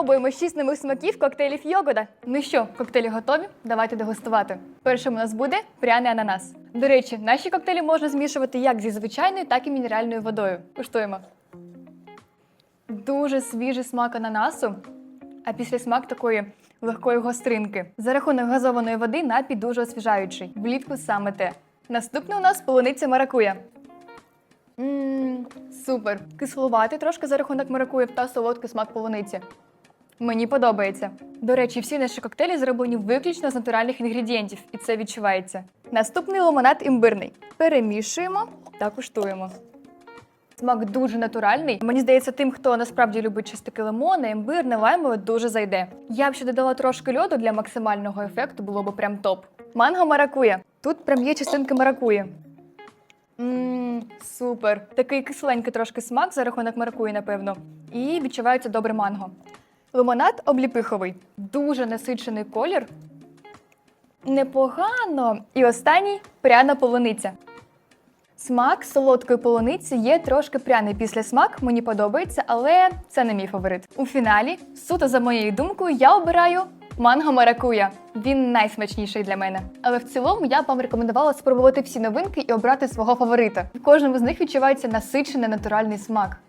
Спробуємо шість нових смаків коктейлів йогода. Ну що, коктейлі готові? Давайте дегустувати. Першим у нас буде пряний ананас. До речі, наші коктейлі можна змішувати як зі звичайною, так і мінеральною водою. Куштуємо. Дуже свіжий смак ананасу, а після смак такої легкої гостринки. За рахунок газованої води напій дуже освіжаючий. Влітку саме те. Наступне у нас полуниця маракуя. Мм, супер. Кисловатий трошки за рахунок маракуїв та солодкий смак полуниці. Мені подобається. До речі, всі наші коктейлі зроблені виключно з натуральних інгредієнтів, і це відчувається. Наступний лимонад імбирний. Перемішуємо та куштуємо. Смак дуже натуральний. Мені здається, тим, хто насправді любить чистики лимона, імбирне, лаймове, дуже зайде. Я б ще додала трошки льоду для максимального ефекту, було б прям топ. Манго маракуя. Тут прям є частинки маракуї. Мм, супер. Такий кисленький трошки смак за рахунок маракуї, напевно. І відчувається добре манго. Лимонад обліпиховий. Дуже насичений колір. Непогано. І останній пряна полуниця. Смак солодкої полуниці є трошки пряний після смак, мені подобається, але це не мій фаворит. У фіналі, суто за моєю думкою, я обираю манго маракуя. Він найсмачніший для мене. Але в цілому я б вам рекомендувала спробувати всі новинки і обрати свого фаворита. В кожному з них відчувається насичений натуральний смак.